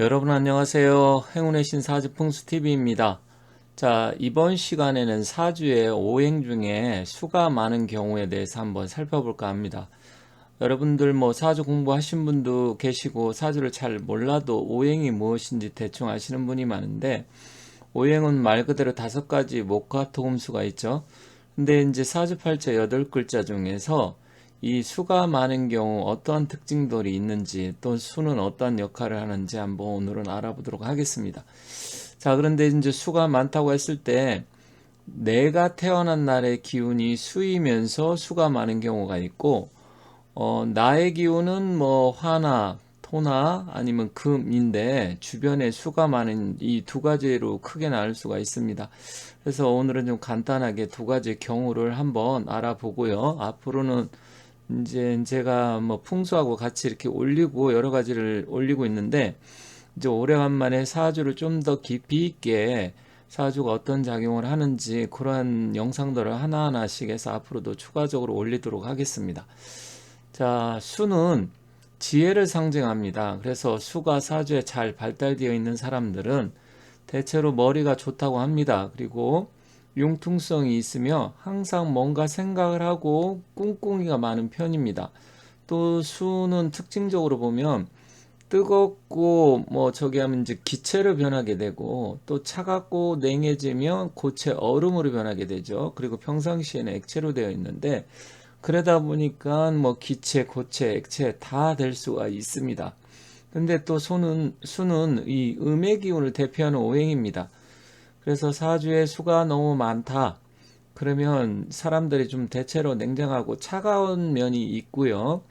여러분 안녕하세요. 행운의 신 사주 풍수 TV입니다. 자, 이번 시간에는 사주의 오행 중에 수가 많은 경우에 대해서 한번 살펴볼까 합니다. 여러분들 뭐 사주 공부하신 분도 계시고 사주를 잘 몰라도 오행이 무엇인지 대충 아시는 분이 많은데 오행은 말 그대로 다섯 가지 목화 토금수가 있죠. 근데 이제 사주팔자 여덟 글자 중에서 이 수가 많은 경우 어떠한 특징들이 있는지 또 수는 어떠한 역할을 하는지 한번 오늘은 알아보도록 하겠습니다. 자, 그런데 이제 수가 많다고 했을 때 내가 태어난 날의 기운이 수이면서 수가 많은 경우가 있고 어, 나의 기운은 뭐 화나 토나 아니면 금인데 주변에 수가 많은 이 두 가지로 크게 나눌 수가 있습니다. 그래서 오늘은 좀 간단하게 두 가지 경우를 한번 알아보고요. 앞으로는 이제 제가 뭐 풍수하고 같이 이렇게 올리고 여러 가지를 올리고 있는데 이제 오래간만에 사주를 좀 더 깊이 있게 사주가 어떤 작용을 하는지 그러한 영상들을 하나하나씩 해서 앞으로도 추가적으로 올리도록 하겠습니다. 자, 수는 지혜를 상징합니다. 그래서 수가 사주에 잘 발달되어 있는 사람들은 대체로 머리가 좋다고 합니다. 그리고 융통성이 있으며 항상 뭔가 생각을 하고 꿍꿍이가 많은 편입니다. 또 수는 특징적으로 보면 뜨겁고 뭐 저기 하면 이제 기체로 변하게 되고 또 차갑고 냉해지면 고체 얼음으로 변하게 되죠. 그리고 평상시에는 액체로 되어 있는데 그러다 보니까 뭐 기체, 고체, 액체 다 될 수가 있습니다. 근데 또 수는 수는 이 음의 기운을 대표하는 오행입니다. 그래서 사주에 수가 너무 많다. 그러면 사람들이 좀 대체로 냉정하고 차가운 면이 있고요.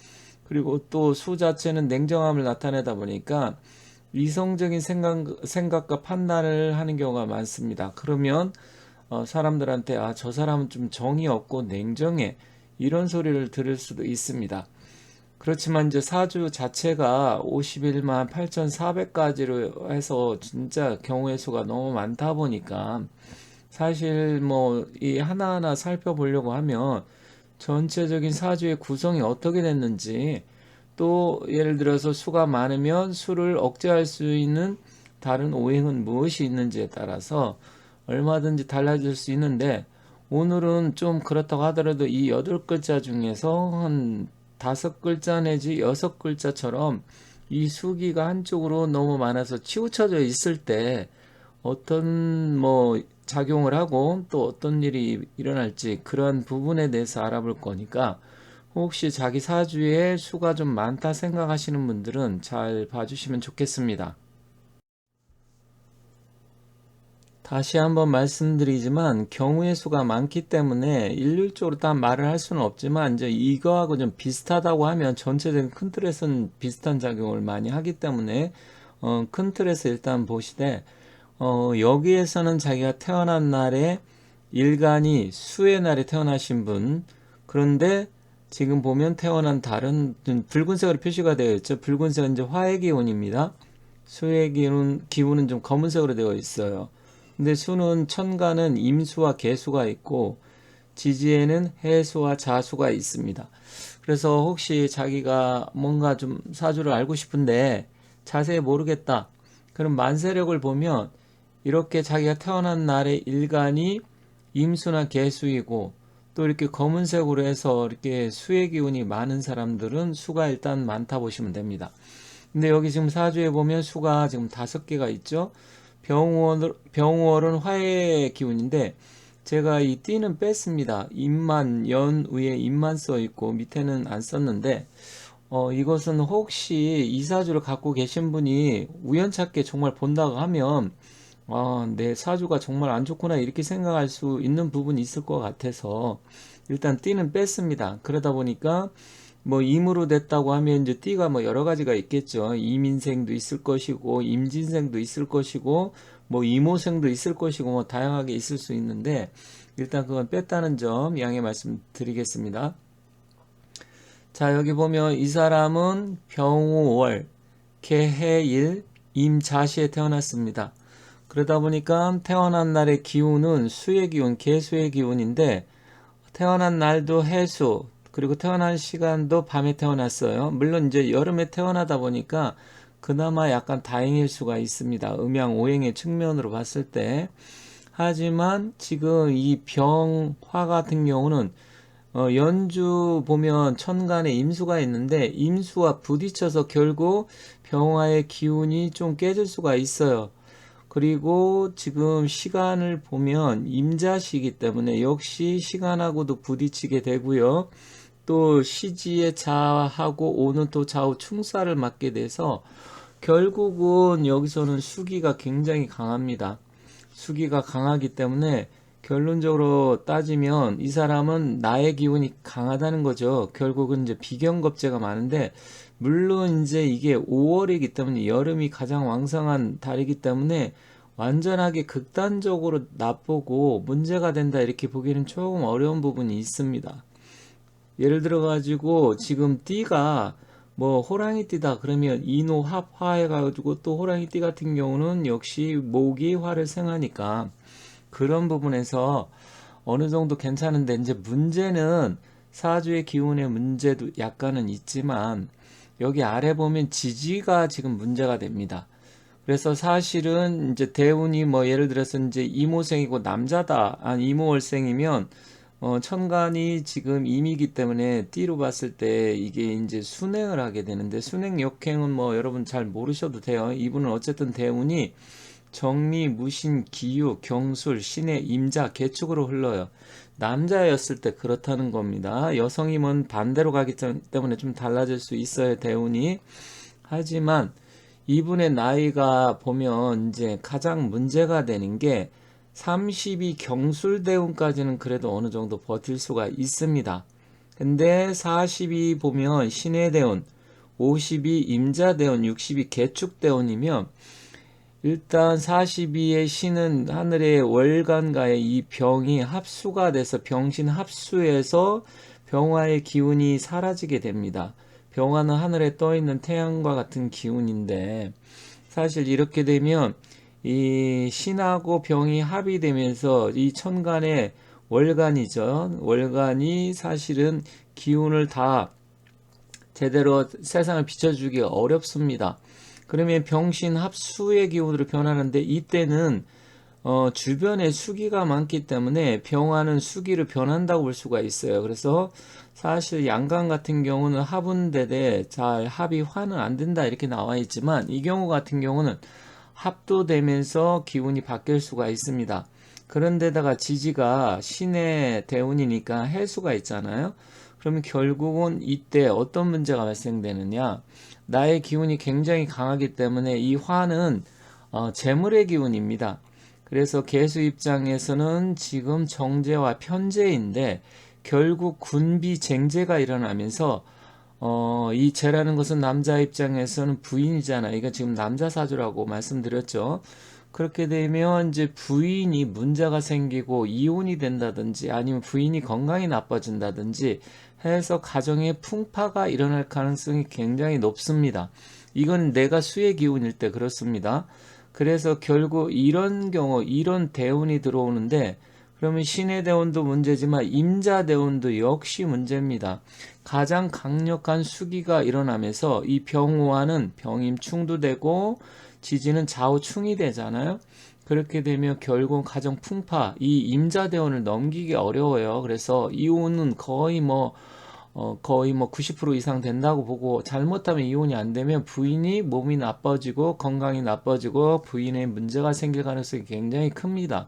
그리고 또 수 자체는 냉정함을 나타내다 보니까 이성적인 생각, 생각과 판단을 하는 경우가 많습니다. 그러면 어, 사람들한테 아, 저 사람은 좀 정이 없고 냉정해. 이런 소리를 들을 수도 있습니다. 그렇지만 이제 사주 자체가 51만 8,400가지로 해서 진짜 경우의 수가 너무 많다 보니까 사실 뭐 이 하나하나 살펴보려고 하면 전체적인 사주의 구성이 어떻게 됐는지 또 예를 들어서 수가 많으면 수를 억제할 수 있는 다른 오행은 무엇이 있는지에 따라서 얼마든지 달라질 수 있는데 오늘은 좀 그렇다고 하더라도 이 여덟 글자 중에서 한 다섯 글자 내지 여섯 글자처럼 이 수기가 한쪽으로 너무 많아서 치우쳐져 있을 때 어떤 뭐 작용을 하고 또 어떤 일이 일어날지 그런 부분에 대해서 알아볼 거니까 혹시 자기 사주에 수가 좀 많다 생각하시는 분들은 잘 봐주시면 좋겠습니다. 다시 한번 말씀드리지만 경우의 수가 많기 때문에 일률적으로 다 말을 할 수는 없지만 이제 이거하고 좀 비슷하다고 하면 전체적인 큰 틀에서는 비슷한 작용을 많이 하기 때문에 어, 큰 틀에서 일단 보시되 어, 여기에서는 자기가 태어난 날에 일간이 수의 날에 태어나신 분 그런데 지금 보면 태어난 달은 붉은색으로 표시가 되어 있죠. 붉은색은 이제 화의 기운입니다. 수의 기운, 기운은 좀 검은색으로 되어 있어요. 근데 수는 천간은 임수와 개수가 있고 지지에는 해수와 자수가 있습니다. 그래서 혹시 자기가 뭔가 좀 사주를 알고 싶은데 자세히 모르겠다. 그럼 만세력을 보면 이렇게 자기가 태어난 날의 일간이 임수나 개수이고 또 이렇게 검은색으로 해서 이렇게 수의 기운이 많은 사람들은 수가 일단 많다 보시면 됩니다. 근데 여기 지금 사주에 보면 수가 지금 다섯 개가 있죠. 병월, 병월은 화의 기운인데 제가 이 띠는 뺐습니다. 임만 연 위에 임만 써 있고 밑에는 안 썼는데 어, 이것은 혹시 이사주를 갖고 계신 분이 우연찮게 정말 본다고 하면 아, 내 사주가 정말 안 좋구나 이렇게 생각할 수 있는 부분이 있을 것 같아서 일단 띠는 뺐습니다. 그러다 보니까 뭐 임으로 됐다고 하면 이제 띠가 뭐 여러 가지가 있겠죠. 임인생도 있을 것이고 임진생도 있을 것이고 뭐 이모생도 있을 것이고 뭐 다양하게 있을 수 있는데 일단 그건 뺐다는 점 양해 말씀드리겠습니다. 자 여기 보면 이 사람은 병우월 개해일 임자시에 태어났습니다. 그러다 보니까 태어난 날의 기운은 수의 기운, 개수의 기운인데 태어난 날도 해수, 그리고 태어난 시간도 밤에 태어났어요. 물론 이제 여름에 태어나다 보니까 그나마 약간 다행일 수가 있습니다. 음양 오행의 측면으로 봤을 때. 하지만 지금 이 병화 같은 경우는 어, 연주 보면 천간에 임수가 있는데 임수와 부딪혀서 결국 병화의 기운이 좀 깨질 수가 있어요. 그리고 지금 시간을 보면 임자시기 때문에 역시 시간하고도 부딪히게 되고요. 또 시지의 자하고 오는 또 좌우 충사를 맞게 돼서 결국은 여기서는 수기가 굉장히 강합니다. 수기가 강하기 때문에 결론적으로 따지면 이 사람은 나의 기운이 강하다는 거죠. 결국은 이제 비경겁제가 많은데 물론 이제 이게 5월이기 때문에 여름이 가장 왕성한 달이기 때문에 완전하게 극단적으로 나쁘고 문제가 된다 이렇게 보기는 조금 어려운 부분이 있습니다. 예를 들어 가지고 지금 띠가 뭐 호랑이 띠다 그러면 인호 합화 해가지고 또 호랑이 띠 같은 경우는 역시 목이 화를 생하니까 그런 부분에서 어느 정도 괜찮은데 이제 문제는 사주의 기운의 문제도 약간은 있지만 여기 아래 보면 지지가 지금 문제가 됩니다. 그래서 사실은 이제 대운이 뭐 예를 들어서 이제 이모생이고 남자다, 아니 이모월생이면 어 천간이 지금 임이기 때문에 띠로 봤을 때 이게 이제 순행을 하게 되는데 순행 역행은 뭐 여러분 잘 모르셔도 돼요. 이분은 어쨌든 대운이 정미, 무신, 기유, 경술, 신의, 임자, 개축으로 흘러요. 남자였을 때 그렇다는 겁니다. 여성이면 반대로 가기 때문에 좀 달라질 수 있어요, 대운이. 하지만 이분의 나이가 보면 이제 가장 문제가 되는 게 32 경술대운까지는 그래도 어느 정도 버틸 수가 있습니다. 근데 42 보면 신해대운, 52 임자대운, 62 개축대운이면 일단 42의 신은 하늘의 월간과의 이 병이 합수가 돼서 병신 합수해서 병화의 기운이 사라지게 됩니다. 병화는 하늘에 떠 있는 태양과 같은 기운인데 사실 이렇게 되면 이 신하고 병이 합의되면서 이 천간의 월간이죠. 월간이 사실은 기운을 다 제대로 세상을 비춰주기 어렵습니다. 그러면 병신 합수의 기운으로 변하는데 이때는 어, 주변에 수기가 많기 때문에 병화는 수기로 변한다고 볼 수가 있어요. 그래서 사실 양강 같은 경우는 합운대대 잘 합이 화는 안 된다 이렇게 나와 있지만 이 경우 같은 경우는 합도되면서 기운이 바뀔 수가 있습니다. 그런데다가 지지가 신의 대운이니까 해수가 있잖아요. 그러면 결국은 이때 어떤 문제가 발생되느냐? 나의 기운이 굉장히 강하기 때문에 이 화는 어, 재물의 기운입니다. 그래서 개수 입장에서는 지금 정제와 편제인데 결국 군비 쟁제가 일어나면서 어, 이 제라는 것은 남자 입장에서는 부인이잖아요. 이거 지금 남자 사주라고 말씀드렸죠. 그렇게 되면 이제 부인이 문제가 생기고 이혼이 된다든지 아니면 부인이 건강이 나빠진다든지 해서 가정에 풍파가 일어날 가능성이 굉장히 높습니다. 이건 내가 수의 기운일 때 그렇습니다. 그래서 결국 이런 경우 이런 대운이 들어오는데 그러면 신의 대운도 문제지만 임자 대운도 역시 문제입니다. 가장 강력한 수기가 일어나면서 이 병화는 병임 충도 되고 지지는 좌우 충이 되잖아요. 그렇게 되면 결국 가정 풍파, 이 임자 대원을 넘기기 어려워요. 그래서 이혼은 거의 뭐, 어, 거의 뭐 90% 이상 된다고 보고 잘못하면 이혼이 안 되면 부인이 몸이 나빠지고 건강이 나빠지고 부인의 문제가 생길 가능성이 굉장히 큽니다.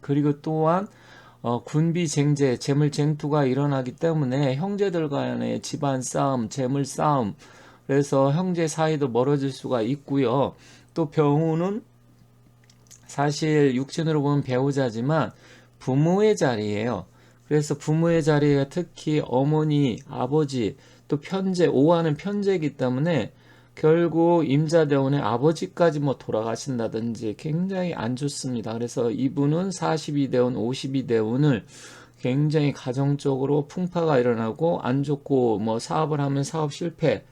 그리고 또한 어, 군비 쟁제, 재물 쟁투가 일어나기 때문에 형제들 간의 집안 싸움, 재물 싸움, 그래서 형제 사이도 멀어질 수가 있고요. 또 병우는 사실 육신으로 보면 배우자지만 부모의 자리예요. 그래서 부모의 자리가 특히 어머니, 아버지, 또 편제, 오하는 편제이기 때문에 결국 임자대원의 아버지까지 뭐 돌아가신다든지 굉장히 안 좋습니다. 그래서 이분은 42대원, 52대원을 굉장히 가정적으로 풍파가 일어나고 안 좋고 뭐 사업을 하면 사업 실패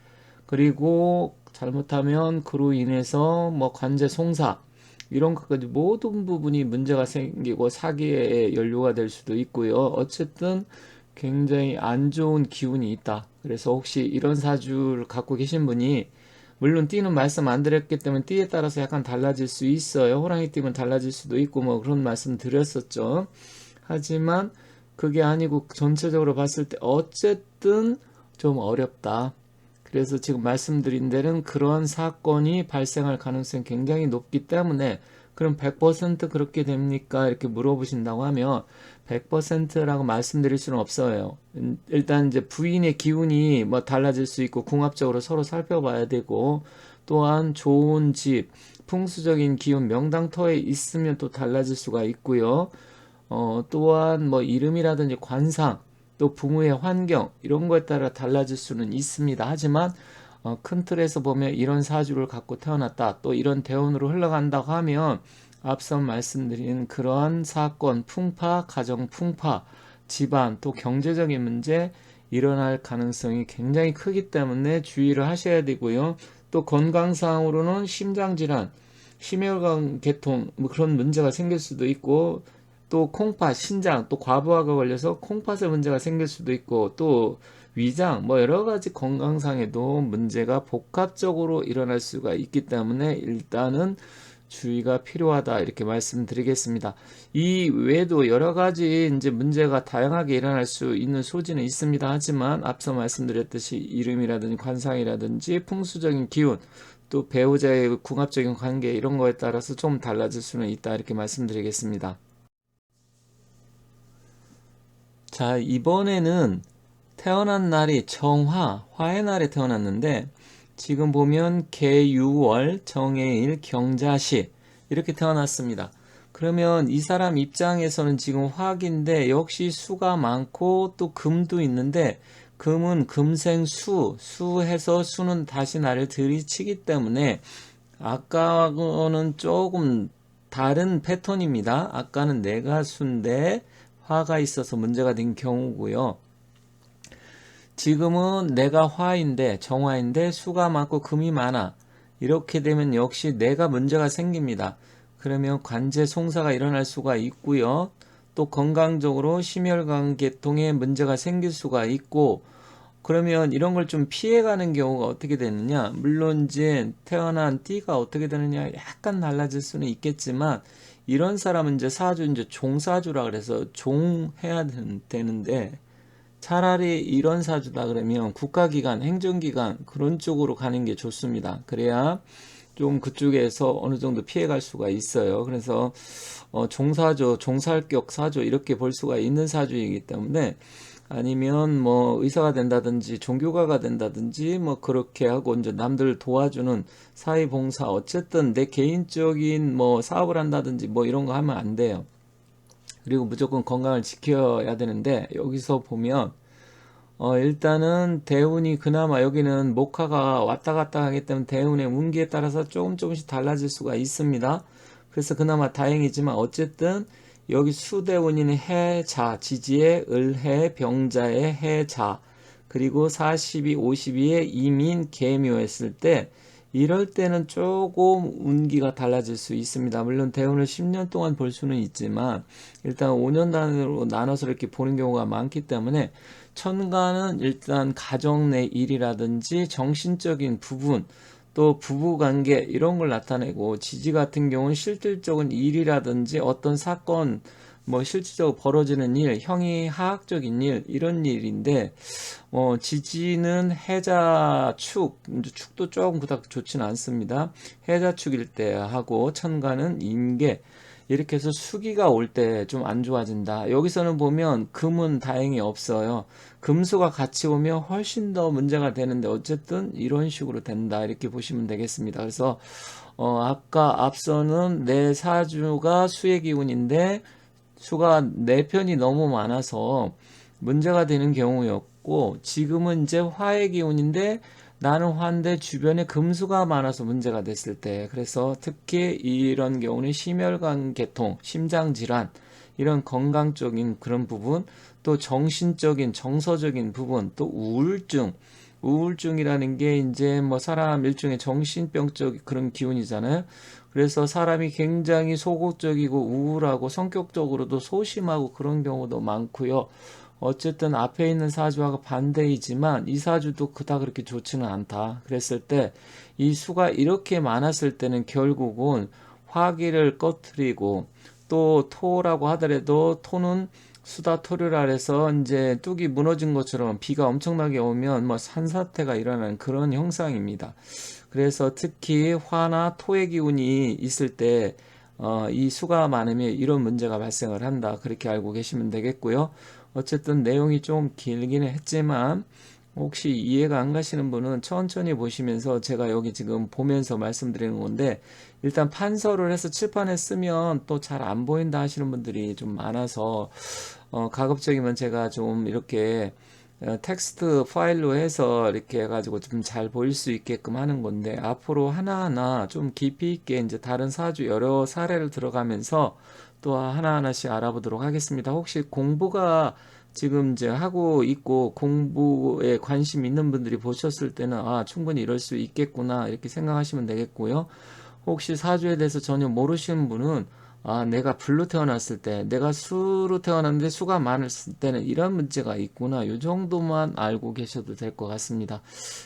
그리고 잘못하면 그로 인해서 뭐 관제 송사 이런 것까지 모든 부분이 문제가 생기고 사기의 연료가 될 수도 있고요. 어쨌든 굉장히 안 좋은 기운이 있다. 그래서 혹시 이런 사주를 갖고 계신 분이 물론 띠는 말씀 안 드렸기 때문에 띠에 따라서 약간 달라질 수 있어요. 호랑이 띠면 달라질 수도 있고 뭐 그런 말씀 드렸었죠. 하지만 그게 아니고 전체적으로 봤을 때 어쨌든 좀 어렵다. 그래서 지금 말씀드린 데는 그런 사건이 발생할 가능성이 굉장히 높기 때문에 그럼 100% 그렇게 됩니까? 이렇게 물어보신다고 하면 100%라고 말씀드릴 수는 없어요. 음, 일단 이제 부인의 기운이 뭐 달라질 수 있고 궁합적으로 서로 살펴봐야 되고 또한 좋은 집, 풍수적인 기운 명당터에 있으면 또 달라질 수가 있고요. 어, 또한 뭐 이름이라든지 관상, 또 부모의 환경 이런 거에 따라 달라질 수는 있습니다. 하지만 어, 큰 틀에서 보면 이런 사주를 갖고 태어났다. 또 이런 대운으로 흘러간다고 하면 앞서 말씀드린 그러한 사건, 풍파, 가정 풍파, 집안, 또 경제적인 문제 일어날 가능성이 굉장히 크기 때문에 주의를 하셔야 되고요. 또 건강상으로는 심장질환, 심혈관 계통 뭐 그런 문제가 생길 수도 있고 또 콩팥, 신장, 또 과부하가 걸려서 콩팥에 문제가 생길 수도 있고 또 위장, 뭐 여러 가지 건강상에도 문제가 복합적으로 일어날 수가 있기 때문에 일단은 주의가 필요하다 이렇게 말씀드리겠습니다. 이 외에도 여러 가지 이제 문제가 다양하게 일어날 수 있는 소지는 있습니다. 하지만 앞서 말씀드렸듯이 이름이라든지 관상이라든지 풍수적인 기운 또 배우자의 궁합적인 관계 이런 거에 따라서 좀 달라질 수는 있다 이렇게 말씀드리겠습니다. 자, 이번에는 태어난 날이 정화, 화의 날에 태어났는데 지금 보면 개유월, 정해일, 경자시 이렇게 태어났습니다. 그러면 이 사람 입장에서는 지금 화기인데 역시 수가 많고 또 금도 있는데 금은 금생 수, 수해서 수는 다시 나를 들이치기 때문에 아까는 조금 다른 패턴입니다. 아까는 내가 수인데 화가 있어서 문제가 된 경우고요. 지금은 내가 화인데 정화인데 수가 많고 금이 많아. 이렇게 되면 역시 내가 문제가 생깁니다. 그러면 관제 송사가 일어날 수가 있고요. 또 건강적으로 심혈관 계통에 문제가 생길 수가 있고 그러면 이런 걸 좀 피해가는 경우가 어떻게 되느냐 물론 이제 태어난 띠가 어떻게 되느냐 약간 달라질 수는 있겠지만 이런 사람은 이제 사주 이제 종사주라 그래서 종해야 되는데 차라리 이런 사주다 그러면 국가기관, 행정기관 그런 쪽으로 가는 게 좋습니다. 그래야 좀 그쪽에서 어느 정도 피해갈 수가 있어요. 그래서 어, 종사조, 종살격 사조 이렇게 볼 수가 있는 사주이기 때문에 아니면 뭐 의사가 된다든지 종교가가 된다든지 뭐 그렇게 하고 이제 남들 도와주는 사회봉사 어쨌든 내 개인적인 뭐 사업을 한다든지 뭐 이런 거 하면 안 돼요. 그리고 무조건 건강을 지켜야 되는데 여기서 보면 어 일단은 대운이 그나마 여기는 목화가 왔다 갔다 하기 때문에 대운의 운기에 따라서 조금 조금씩 달라질 수가 있습니다. 그래서 그나마 다행이지만 어쨌든 여기 수대원인 해자, 지지의 을해, 병자의 해자, 그리고 42, 52의 이민, 개묘했을 때 이럴 때는 조금 운기가 달라질 수 있습니다. 물론 대운을 10년 동안 볼 수는 있지만 일단 5년 단위로 나눠서 이렇게 보는 경우가 많기 때문에 천간은 일단 가정 내 일이라든지 정신적인 부분 또 부부관계 이런 걸 나타내고 지지 같은 경우는 실질적인 일이라든지 어떤 사건 뭐 실질적으로 벌어지는 일, 형이 하학적인 일 이런 일인데 어, 지지는 해자축, 축도 조금 그닥 좋지는 않습니다. 해자축일 때 하고 천간은 임계 이렇게 해서 수기가 올 때 좀 안 좋아진다. 여기서는 보면 금은 다행히 없어요. 금수가 같이 오면 훨씬 더 문제가 되는데 어쨌든 이런 식으로 된다. 이렇게 보시면 되겠습니다. 그래서 어 아까 앞서는 내 사주가 수의 기운인데 수가 네 편이 너무 많아서 문제가 되는 경우였고 지금은 이제 화의 기운인데 나는 화인데 주변에 금수가 많아서 문제가 됐을 때 그래서 특히 이런 경우는 심혈관 계통, 심장 질환 이런 건강적인 그런 부분 또 정신적인 정서적인 부분 또 우울증 우울증이라는 게 이제 뭐 사람 일종의 정신병적 그런 기운이잖아요. 그래서 사람이 굉장히 소극적이고 우울하고 성격적으로도 소심하고 그런 경우도 많고요. 어쨌든 앞에 있는 사주하고 반대이지만 이 사주도 그다 그렇게 좋지는 않다. 그랬을 때 이 수가 이렇게 많았을 때는 결국은 화기를 꺼트리고 또 토라고 하더라도 토는 수다 토를 아래서 이제 뚝이 무너진 것처럼 비가 엄청나게 오면 뭐 산사태가 일어나는 그런 형상입니다. 그래서 특히 화나 토의 기운이 있을 때 어, 이 수가 많으면 이런 문제가 발생을 한다. 그렇게 알고 계시면 되겠고요. 어쨌든 내용이 좀 길기는 했지만 혹시 이해가 안 가시는 분은 천천히 보시면서 제가 여기 지금 보면서 말씀드리는 건데 일단 판서를 해서 칠판에 쓰면 또 잘 안 보인다 하시는 분들이 좀 많아서 어, 가급적이면 제가 좀 이렇게 어, 텍스트 파일로 해서 이렇게 해가지고 좀 잘 보일 수 있게끔 하는 건데 앞으로 하나하나 좀 깊이 있게 이제 다른 사주 여러 사례를 들어가면서 또 하나하나씩 알아보도록 하겠습니다. 혹시 공부가 지금 이제 하고 있고 공부에 관심 있는 분들이 보셨을 때는 아, 충분히 이럴 수 있겠구나 이렇게 생각하시면 되겠고요. 혹시 사주에 대해서 전혀 모르시는 분은 아, 내가 불로 태어났을 때, 내가 수로 태어났는데 수가 많았을 때는 이런 문제가 있구나. 요 정도만 알고 계셔도 될 것 같습니다.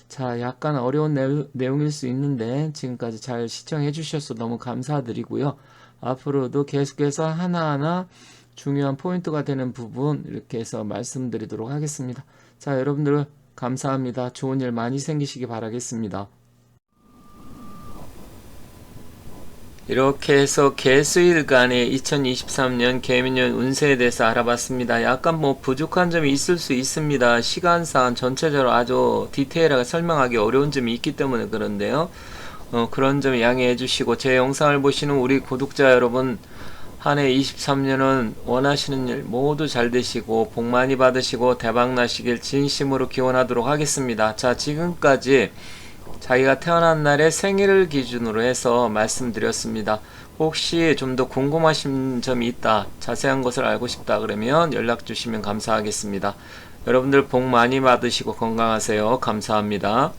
자, 약간 어려운 내, 내용일 수 있는데 지금까지 잘 시청해 주셔서 너무 감사드리고요. 앞으로도 계속해서 하나하나 중요한 포인트가 되는 부분 이렇게 해서 말씀드리도록 하겠습니다. 자, 여러분들 감사합니다. 좋은 일 많이 생기시기 바라겠습니다. 이렇게 해서 개수일간의 2023년 개미년 운세에 대해서 알아봤습니다. 약간 뭐 부족한 점이 있을 수 있습니다. 시간상 전체적으로 아주 디테일하게 설명하기 어려운 점이 있기 때문에 그런데요. 어, 그런 점 양해해 주시고 제 영상을 보시는 우리 구독자 여러분 한 해 23년은 원하시는 일 모두 잘 되시고 복 많이 받으시고 대박 나시길 진심으로 기원하도록 하겠습니다. 자 지금까지 자기가 태어난 날의 생일을 기준으로 해서 말씀드렸습니다. 혹시 좀 더 궁금하신 점이 있다, 자세한 것을 알고 싶다 그러면 연락 주시면 감사하겠습니다. 여러분들 복 많이 받으시고 건강하세요. 감사합니다.